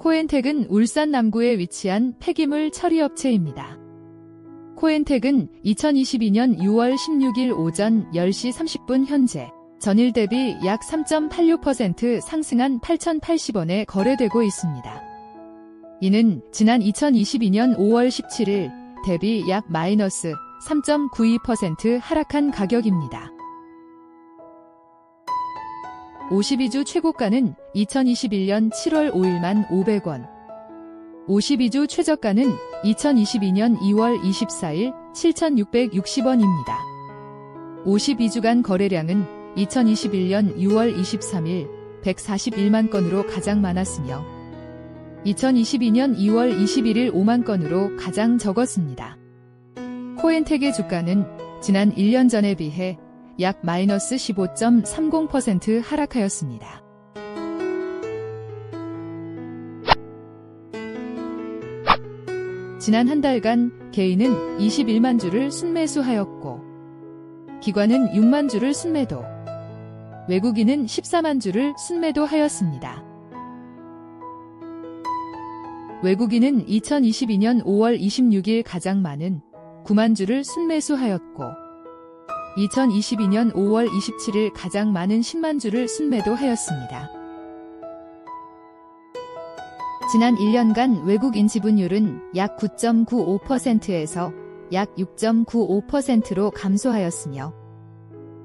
코엔텍은 울산 남구에 위치한 폐기물 처리업체입니다. 코엔텍은 2022년 6월 16일 오전 10시 30분 현재 전일 대비 약 3.86% 상승한 8,080원에 거래되고 있습니다. 이는 지난 2022년 5월 17일 대비 약 마이너스 3.92% 하락한 가격입니다. 52주 최고가는 2021년 7월 5일만 500원. 52주 최저가는 2022년 2월 24일 7,660원입니다. 52주간 거래량은 2021년 6월 23일 141만 건으로 가장 많았으며 2022년 2월 21일 5만 건으로 가장 적었습니다. 코엔텍의 주가는 지난 1년 전에 비해 약 마이너스 15.30% 하락하였습니다. 지난 한 달간 개인은 21만 주를 순매수하였고 기관은 6만 주를 순매도 외국인은 14만 주를 순매도하였습니다. 외국인은 2022년 5월 26일 가장 많은 9만 주를 순매수하였고 2022년 5월 27일 가장 많은 10만 주를 순매도하였습니다. 지난 1년간 외국인 지분율은 약 9.95%에서 약 6.95%로 감소하였으며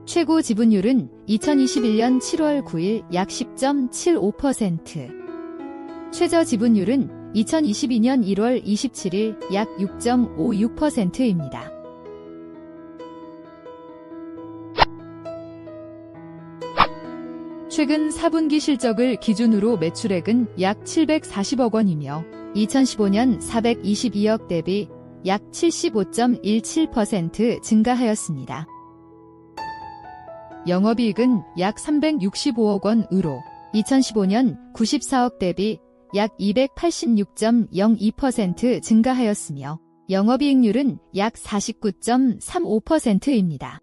최고 지분율은 2021년 7월 9일 약 10.75%, 최저 지분율은 2022년 1월 27일 약 6.56%입니다. 최근 4분기 실적을 기준으로 매출액은 약 740억 원이며 2015년 422억 대비 약 75.17% 증가하였습니다. 영업이익은 약 365억 원으로 2015년 94억 대비 약 286.02% 증가하였으며 영업이익률은 약 49.35%입니다.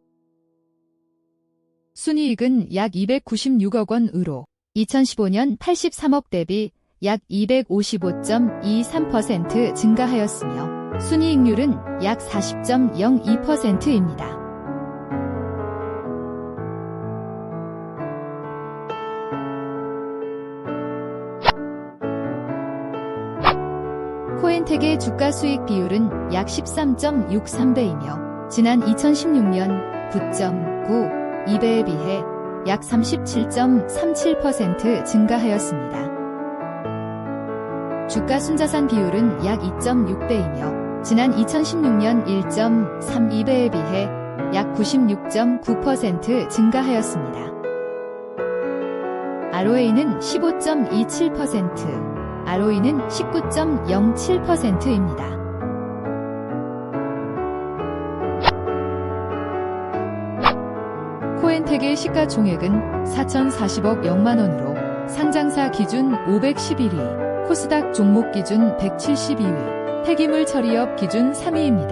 순이익은 약 296억 원으로 2015년 83억 대비 약 255.23% 증가하였으며 순이익률은 약 40.02%입니다. 코엔텍의 주가 수익 비율은 약 13.63배이며 지난 2016년 9.92배에 비해 약 37.37% 증가하였습니다. 주가 순자산 비율은 약 2.6배이며 지난 2016년 1.32배에 비해 약 96.9% 증가하였습니다. ROA는 15.27%, ROE는 19.07%입니다. 코엔텍의 시가총액은 4,040억 0만원으로 상장사 기준 511위, 코스닥 종목 기준 172위, 폐기물 처리업 기준 3위입니다.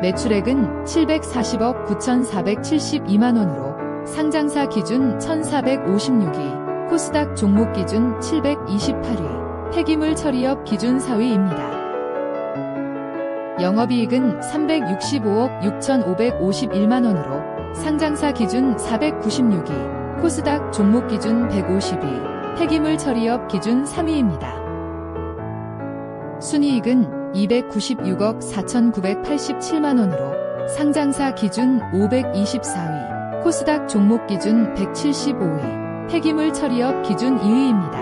매출액은 740억 9,472만원으로 상장사 기준 1,456위, 코스닥 종목 기준 728위, 폐기물 처리업 기준 4위입니다. 영업이익은 365억 6,551만원으로 상장사 기준 496위, 코스닥 종목 기준 150위, 폐기물 처리업 기준 3위입니다. 순이익은 296억 4,987만원으로 상장사 기준 524위, 코스닥 종목 기준 175위, 폐기물 처리업 기준 2위입니다.